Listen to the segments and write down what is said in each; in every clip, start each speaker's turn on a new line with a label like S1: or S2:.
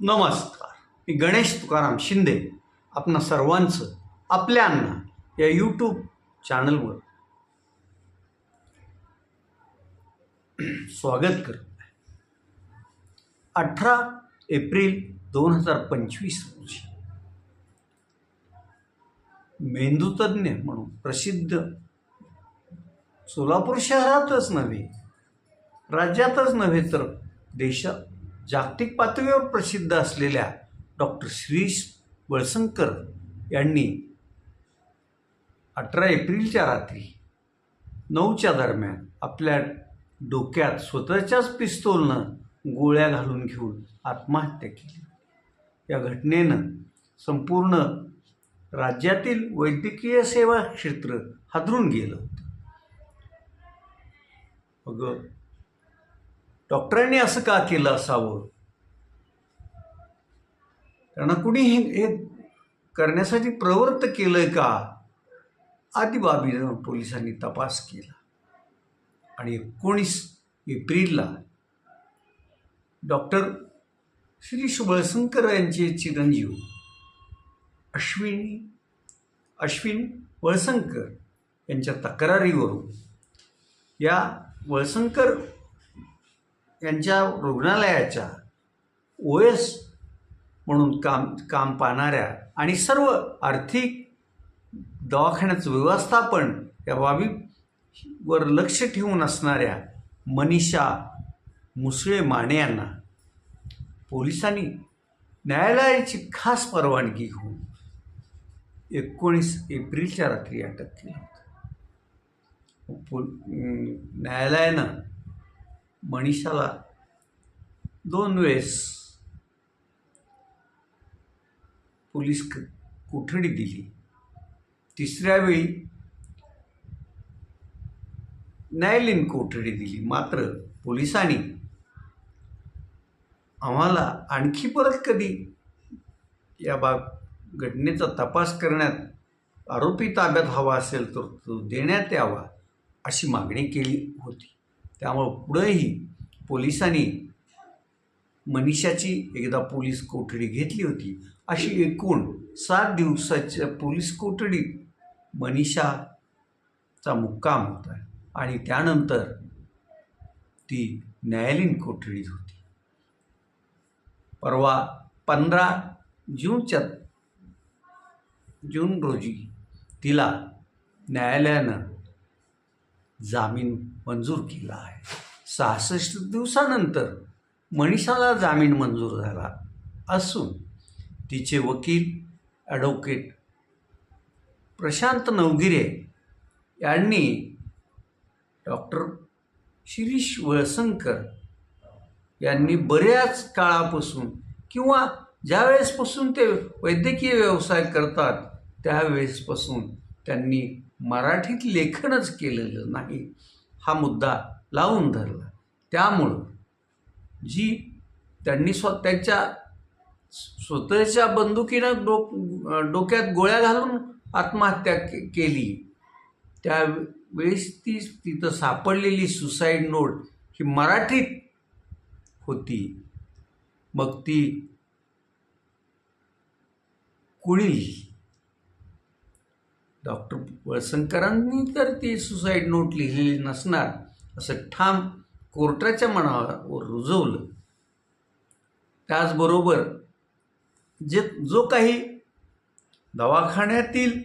S1: नमस्कार. मी गणेश तुकाराम शिंदे. आपणा सर्वांचं आपल्या या यूट्यूब चॅनलवर स्वागत करतो अठरा एप्रिल दोन हजार पंचवीस रोजी मेंदूतज्ञ म्हणून प्रसिद्ध सोलापूर शहरातच नव्हे राज्यातच नव्हे तर देशात जागतिक पातळीवर प्रसिद्ध असलेल्या डॉक्टर श्रीश वळसंकर यांनी अठरा एप्रिलच्या रात्री नऊच्या दरम्यान आपल्या डोक्यात स्वतःच्याच पिस्तोलनं गोळ्या घालून घेऊन आत्महत्या केली. या घटनेनं संपूर्ण राज्यातील वैद्यकीय सेवा क्षेत्र हादरून गेलं होतं. अगं डॉक्टरांनी असं का केलं असावं? त्यांना कुणी हे हे करण्यासाठी प्रवृत्त केलंय का? आदी बाबीनं पोलिसांनी तपास केला. आणि एकोणीस एप्रिलला डॉक्टर श्री सुबळशंकर यांचे चिरंजीव अश्विनी अश्विन वळसंकर यांच्या तक्रारीवरून या वळसंकर त्यांच्या रुग्णालयाच्या ओ एस म्हणून काम काम पाहणाऱ्या आणि सर्व आर्थिक दवाखान्याचं व्यवस्थापन या बाबीवर लक्ष ठेवून असणाऱ्या मनीषा मुसळे माने यांना पोलिसांनी न्यायालयाची खास परवानगी घेऊन एकोणीस एप्रिलच्या रात्री अटक केली होती. न्यायालयानं मनीषाला दोन वेळेस पोलीस क- कोठडी दिली. तिसऱ्या वेळी न्यायालयीन कोठडी दिली. मात्र पोलिसांनी आम्हाला आणखी परत कधी या बाब घटनेचा तपास करण्यात आरोपी ताब्यात हवा असेल तर तो देण्यात यावा अशी मागणी केली होती. त्यामुळं पुढंही पोलिसांनी मनीषाची एकदा पोलीस कोठडी घेतली होती. अशी एकूण सात दिवसाच्या पोलीस कोठडीत मनीषाचा मुक्काम होता आणि त्यानंतर ती न्यायालयीन कोठडीत होती. परवा पंधरा जूनच्या जून रोजी तिला न्यायालयानं जामीन मंजूर केला आहे. सहासष्ट दिवसानंतर मनीषाला जामीन मंजूर झाला असून तिचे वकील ॲडव्होकेट प्रशांत नवगिरे यांनी डॉक्टर शिरीष वळसंकर यांनी बऱ्याच काळापासून किंवा ज्या वेळेसपासून ते वैद्यकीय व्यवसाय करतात त्यावेळेसपासून त्यांनी मराठीत लेखनच केलेलं नाही. हा मुद्दा लावून धरला. त्यामुळं जी त्यांनी स्वतःच्या स्वतःच्या बंदुकीनं डोक डोक्यात गोळ्या घालून आत्महत्या के केली. त्यावेळेस ती तिथं सापडलेली सुसाईड नोट ही मराठीत होती. मग ती कुणी लिहिली डॉक्टर वळसंकरांनी तर ती सुसाईड नोट लिहिलेली नसणार असं ठाम कोर्टाच्या मनावर रुजवलं. त्याचबरोबर जे जो काही दवाखान्यातील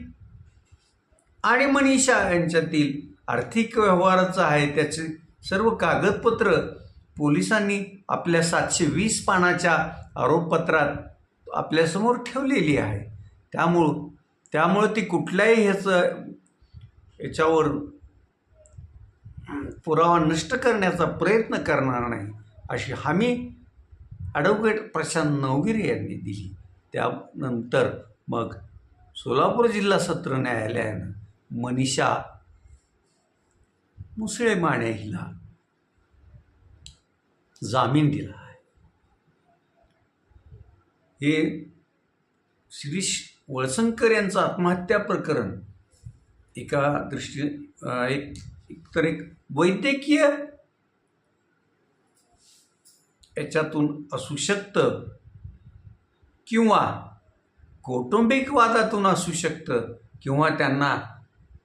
S1: आणि मनीषा यांच्यातील आर्थिक व्यवहाराचं आहे त्याचे सर्व कागदपत्र पोलिसांनी आपल्या सातशे वीस पानाच्या आरोपपत्रात आपल्यासमोर ठेवलेली आहे. त्यामुळं त्यामुळं ती कुठल्याही ह्याचं याच्यावर पुरावा नष्ट करण्याचा प्रयत्न करणार नाही अशी हमी ॲडव्होकेट प्रशांत नवगिरे यांनी दिली. त्यानंतर मग सोलापूर जिल्हा सत्र न्यायालयानं मनीषा मुसळे माने हिला जामीन दिला आहे. हे श्रीश वळसंकर यांचं आत्महत्या प्रकरण एका दृष्टी एक तर एक वैद्यकीय याच्यातून असू शकतं किंवा कौटुंबिक वादातून असू शकतं किंवा त्यांना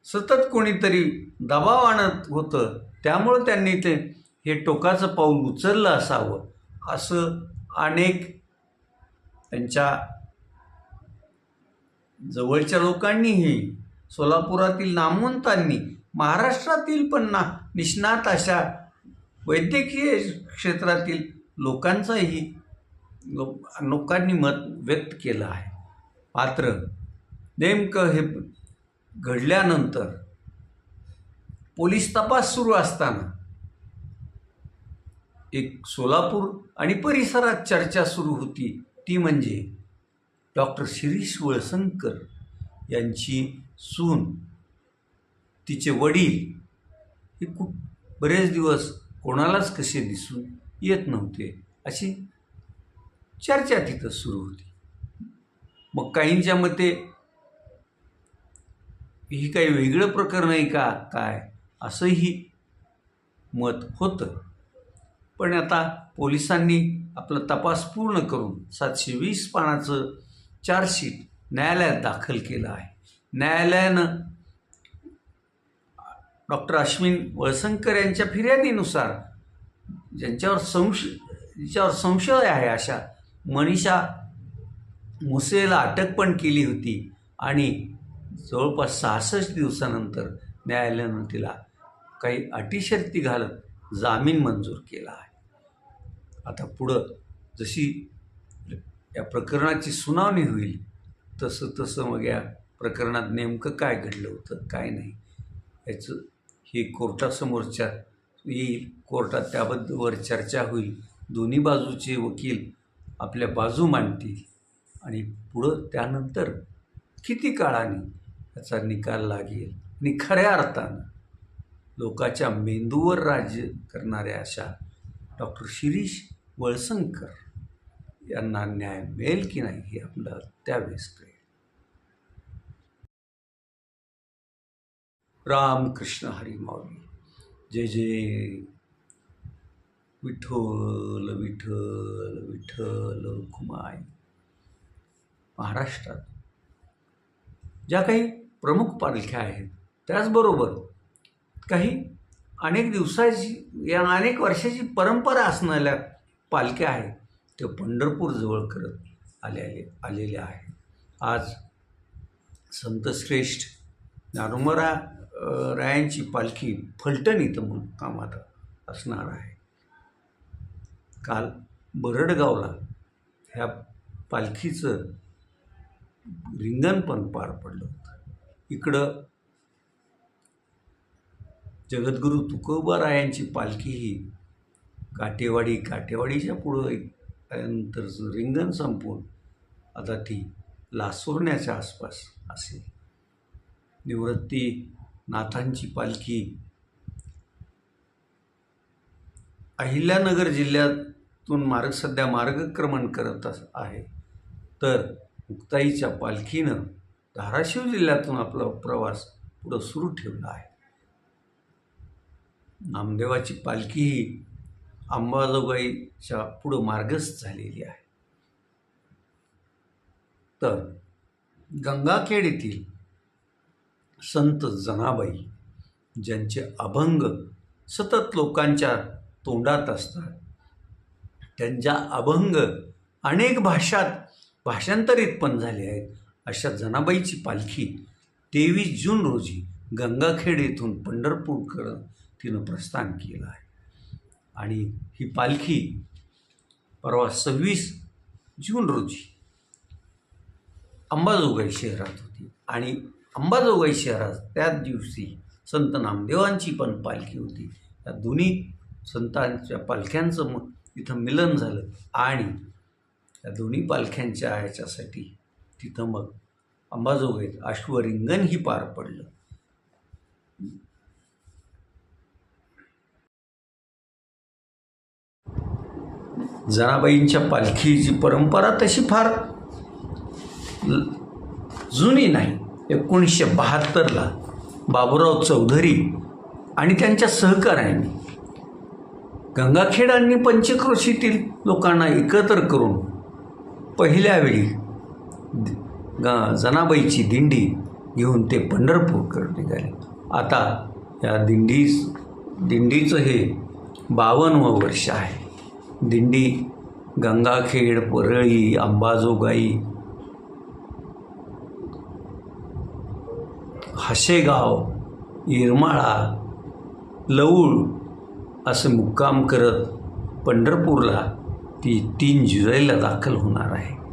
S1: सतत कोणीतरी दबाव आणत होतं त्यामुळं त्यांनी ते हे टोकाचं पाऊल उचललं असावं. असं अनेक त्यांच्या जवळच्या लोकांनीही सोलापुरातील नामवंतांनी महाराष्ट्रातील पण ना निष्णात अशा वैद्यकीय क्षेत्रातील लोकांचाही लोक लोकांनी मत व्यक्त केलं आहे. मात्र नेमकं हे घडल्यानंतर पोलीस तपास सुरू असताना एक सोलापूर आणि परिसरात चर्चा सुरू होती. ती म्हणजे डॉक्टर शिरीष वळसंकर यांची सून तिचे वडील हे खूप बरेच दिवस कोणालाच कसे दिसून येत नव्हते अशी चर्चा तिथं सुरू होती. मग काहींच्या मते ही काही वेगळं प्रकरण आहे का? काय? असंही मत होतं. पण आता पोलिसांनी आपला तपास पूर्ण करून सातशे वीस पानाचं चार्जशीट न्यायालयात दाखल केलं आहे. न्यायालयानं डॉक्टर अश्विन वळसंकर यांच्या फिर्यादीनुसार ज्यांच्यावर संशय ज्यांच्यावर संशय आहे अशा मनीषा मुसेला अटक पण केली होती आणि जवळपास सहासष्ट दिवसानंतर न्यायालयानं तिला काही अटीशर्ती घालत जामीन मंजूर केला आहे. आता पुढं जशी या प्रकरणाची सुनावणी होईल. तसं तसं मग या प्रकरणात नेमकं काय घडलं होतं काय नाही याचं हे कोर्टासमोरच्या येईल. कोर्टात त्याबद्दलवर चर्चा होईल. दोन्ही बाजूचे वकील आपल्या बाजू मांडतील. आणि पुढं त्यानंतर किती काळाने याचा निकाल लागेल? आणि खऱ्या अर्थानं लोकाच्या मेंदूवर राज्य करणाऱ्या अशा डॉक्टर शिरीष वळसंकर यांना न्याय मिळेल की नाही हे आपलं त्यावेळेस कळेल. रामकृष्ण हरी माऊली जे जे विठ्ठल विठ्ठल विठ्ठल कुमाई महाराष्ट्रात ज्या काही प्रमुख पालख्या आहेत त्याचबरोबर काही अनेक दिवसाची या अनेक वर्षाची परंपरा असणाऱ्या पालख्या आहेत त्या पंढरपूरजवळ करत आलेले आलेल्या आहेत आज संतश्रेष्ठ नारुमरा रायांची पालखी फलटण इथं म्हणून कामात असणार आहे. काल बरडगावला ह्या पालखीचं रिंगण पण पार पडलं होतं. इकडं जगद्गुरू तुकोबा रायांची पालखी ही काटेवाडी काटेवाडीच्या पुढं एक त्यानंतरचं रिंगण संपून आता ती लासुरण्याच्या आसपास असेल. निवृत्ती नाथांची पालखी अहिल्यानगर जिल्ह्यातून मार्ग सध्या मार्गक्रमण करत अस- आहे. तर मुक्ताईच्या पालखीनं धाराशिव जिल्ह्यातून आपला प्रवास पुढं सुरू ठेवला आहे. नामदेवाची पालखी ही अंबाजोगाईच्या पुढं मार्गस्थ झालेली आहे. तर गंगाखेड येथील संत जनाबाई ज्यांचे अभंग सतत लोकांच्या तोंडात असतात त्यांच्या अभंग अनेक भाषात भाषांतरित पण झाले आहेत. अशा जनाबाईची पालखी तेवीस जून रोजी गंगाखेड येथून पंढरपूरकडं तिनं प्रस्थान केलं आहे. आणि ही पालखी परवा सव्वीस जून रोजी अंबाजोगाई शहरात होती. आणि अंबाजोगाई शहरात त्याच दिवशी संत नामदेवांची पण पालखी होती. या दोन्ही संतांच्या पालख्यांचं मग तिथं मिलन झालं आणि त्या दोन्ही पालख्यांच्या ह्याच्यासाठी तिथं मग अंबाजोगाईत अश्वरिंगणही पार पडलं. जनाबाईंच्या पालखीची परंपरा तशी फार ल- जुनी नाही. एकोणीसशे बहात्तरला बाबूराव चौधरी आणि त्यांच्या सहकाऱ्यांनी गंगाखेडांनी पंचक्रोशीतील लोकांना एकत्र करून पहिल्यावेळी ग जनाबाईची दिंडी घेऊन ते पंढरपूरकडे निघाले. आता या दिंडी दिंडीचं हे बावन्नवं वर्ष आहे. दिंडी गंगाखेड परळी अंबाजोगाई हशेगाव येरमाळा लवूळ असं मुक्काम करत पंढरपूरला ती तीन जुलैला दाखल होणार आहे.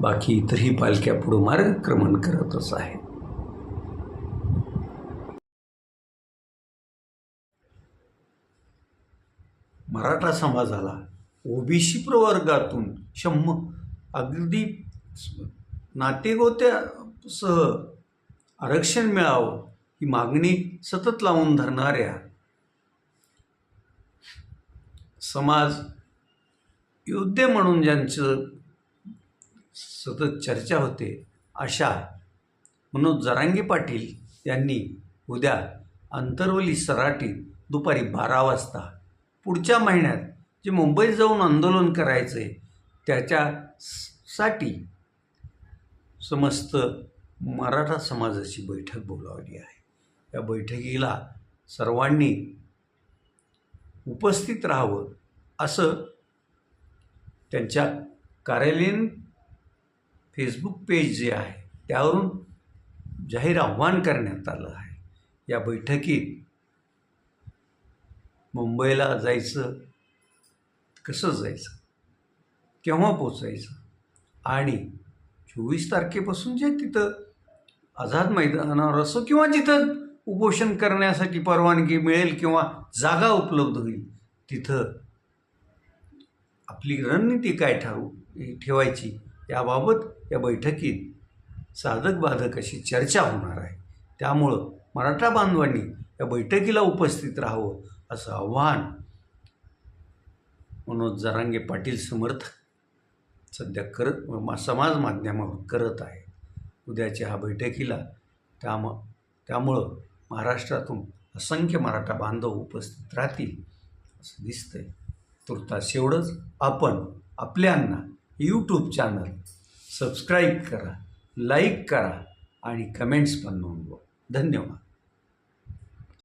S1: बाकी इतरही पालख्या पुढं मार्गक्रमण करतच आहेत. मराठा समाजाला ओबीसी प्रवर्गातून शंभ अगदी नातेगोत्यासह आरक्षण मिळावं ही मागणी सतत लावून धरणाऱ्या समाज योद्धे म्हणून ज्यांचं सतत चर्चा होते अशा मनोज जरांगे पाटील यांनी उद्या अंतरवली सराटी दुपारी बारा वाजता पुढच्या महिन्यात जे मुंबईत जाऊन आंदोलन करायचं आहे त्याच्यासाठी समस्त मराठा समाजाची बैठक बोलावली आहे. या बैठकीला सर्वांनी उपस्थित राहावं असं त्यांच्या कार्यालयीन फेसबुक पेज जे आहे त्यावरून जाहीर आव्हान करण्यात आलं आहे. या बैठकीत मुंबईला जायचं कसं जायचं केव्हा पोचायचं आणि चोवीस तारखेपासून जे तिथं आझाद मैदानावर असो किंवा जिथं उपोषण करण्यासाठी परवानगी मिळेल किंवा जागा उपलब्ध होईल तिथं आपली रणनीती काय ठरवू ठेवायची याबाबत या बैठकीत साधक बाधक अशी चर्चा होणार आहे. त्यामुळं मराठा बांधवांनी या बैठकीला उपस्थित राहावं असं आव्हान मनोज जरांगे पाटील समर्थक सध्या करत मा- समाज माध्यमावर करत आहे. उद्याच्या ह्या बैठकीला त्याम त्यामुळं महाराष्ट्रातून असंख्य मराठा बांधव उपस्थित राहतील असं दिसतंय. तुर्तास एवढंच. आपण आपल्यांना यूट्यूब चॅनल सबस्क्राईब करा लाईक करा आणि कमेंट्स पण नोंदवा. धन्यवाद.